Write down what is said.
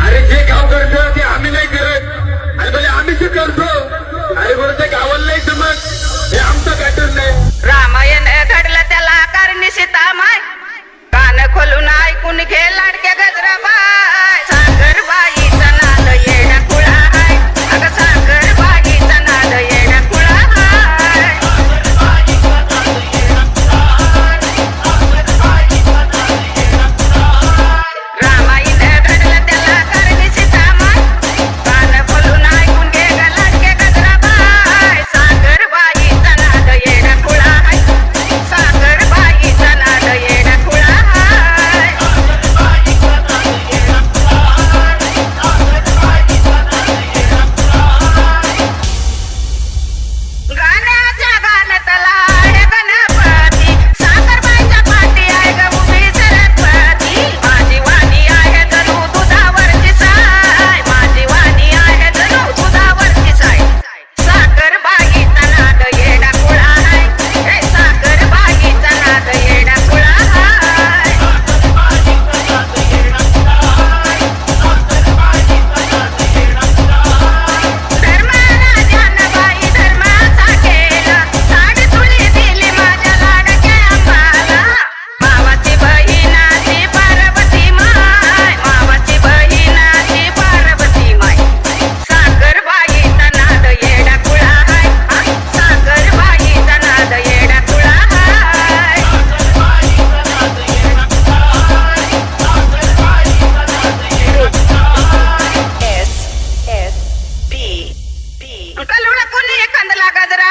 अरे जे काम करतो ते आम्ही नाही करत अरे म्हणजे आम्हीच करतो ఎక్కందలా కదరా